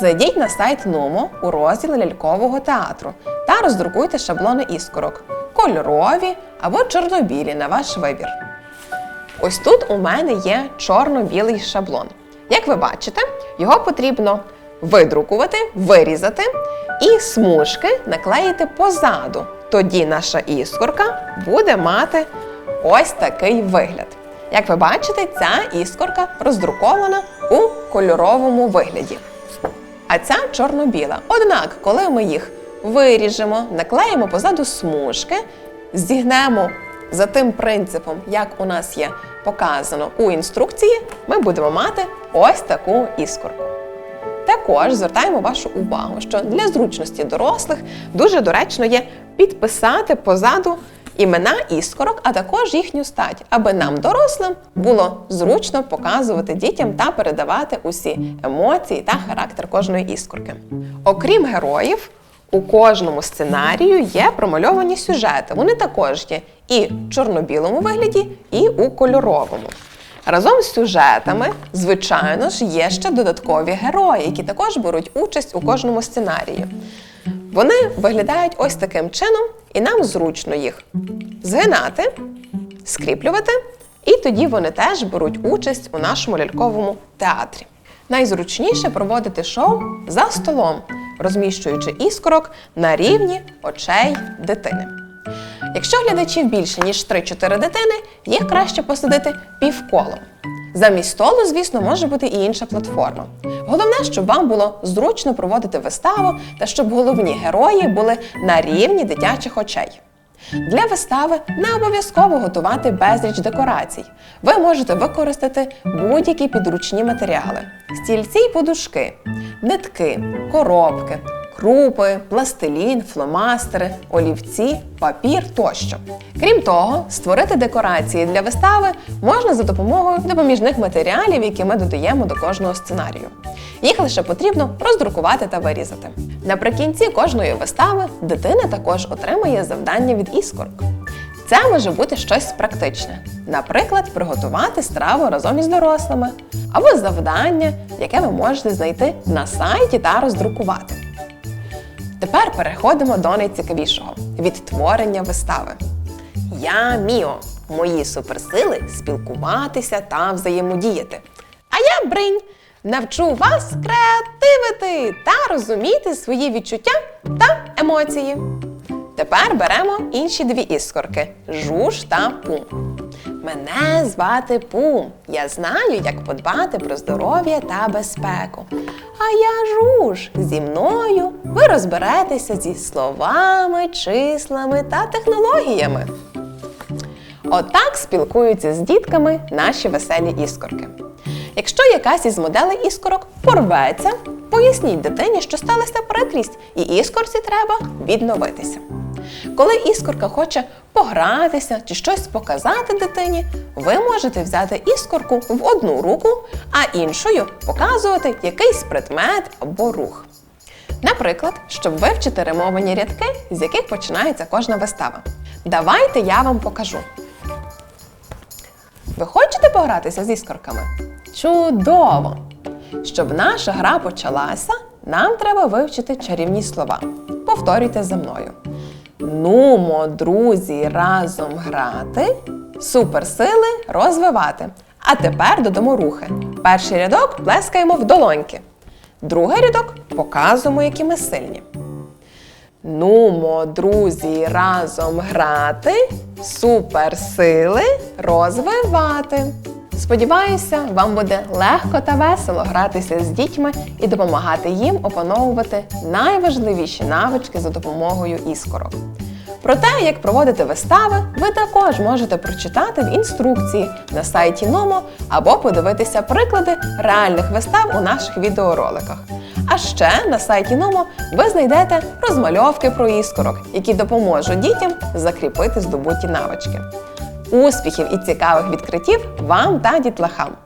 Зайдіть на сайт Нумо у розділ лялькового театру та роздрукуйте шаблони іскорок кольорові або чорно-білі на ваш вибір. Ось тут у мене є чорно-білий шаблон. Як ви бачите, його потрібно видрукувати, вирізати і смужки наклеїти позаду. Тоді наша іскорка буде мати ось такий вигляд. Як ви бачите, ця іскорка роздрукована у кольоровому вигляді. А ця чорно-біла. Однак, коли ми їх виріжемо, наклеїмо позаду смужки, зігнемо за тим принципом, як у нас є показано у інструкції, ми будемо мати ось таку іскорку. Також звертаємо вашу увагу, що для зручності дорослих дуже доречно є підписати позаду імена іскорок, а також їхню стать, аби нам, дорослим, було зручно показувати дітям та передавати усі емоції та характер кожної іскорки. Окрім героїв, у кожному сценарію є промальовані сюжети. Вони також є і в чорно-білому вигляді, і у кольоровому. Разом з сюжетами, звичайно ж, є ще додаткові герої, які також беруть участь у кожному сценарії. Вони виглядають ось таким чином, і нам зручно їх згинати, скріплювати, і тоді вони теж беруть участь у нашому ляльковому театрі. Найзручніше проводити шоу за столом, розміщуючи іскорок на рівні очей дитини. Якщо глядачів більше, ніж 3-4 дитини, їх краще посадити півколом. Замість столу, звісно, може бути і інша платформа. Головне, щоб вам було зручно проводити виставу та щоб головні герої були на рівні дитячих очей. Для вистави не обов'язково готувати безліч декорацій. Ви можете використати будь-які підручні матеріали: стільці й подушки, нитки, коробки, крупи, пластилін, фломастери, олівці, папір тощо. Крім того, створити декорації для вистави можна за допомогою допоміжних матеріалів, які ми додаємо до кожного сценарію. Їх лише потрібно роздрукувати та вирізати. Наприкінці кожної вистави дитина також отримає завдання від іскорок. Це може бути щось практичне, наприклад, приготувати страву разом із дорослими, або завдання, яке ви можете знайти на сайті та роздрукувати. Тепер переходимо до найцікавішого відтворення вистави. Я Міо. Мої суперсили спілкуватися та взаємодіяти. А я Бринь. Навчу вас креативити та розуміти свої відчуття та емоції. Тепер беремо інші дві іскорки жуж та пум. Мене звати Пум. Я знаю, як подбати про здоров'я та безпеку. А я жуж. Зі мною ви розберетеся зі словами, числами та технологіями. Отак спілкуються з дітками наші веселі іскорки. Якщо якась із моделей іскорок порветься, поясніть дитині, що сталася перекрість, і іскорці треба відновитися. Коли іскорка хоче погратися чи щось показати дитині, ви можете взяти іскорку в одну руку, а іншою показувати якийсь предмет або рух. Наприклад, щоб вивчити римовані рядки, з яких починається кожна вистава. Давайте я вам покажу. Ви хочете погратися з іскорками? Чудово! Щоб наша гра почалася, нам треба вивчити чарівні слова. Повторюйте за мною. Нумо, друзі, разом грати, суперсили розвивати. А тепер додамо рухи. Перший рядок плескаємо в долоньки. Другий рядок показуємо, які ми сильні. Нумо, друзі, разом грати, суперсили розвивати. Сподіваюся, вам буде легко та весело гратися з дітьми і допомагати їм опановувати найважливіші навички за допомогою іскорок. Про те, як проводити вистави, ви також можете прочитати в інструкції на сайті Номо або подивитися приклади реальних вистав у наших відеороликах. А ще на сайті Номо ви знайдете розмальовки про іскорок, які допоможуть дітям закріпити здобуті навички. Успіхів і цікавих відкриттів вам та дітлахам!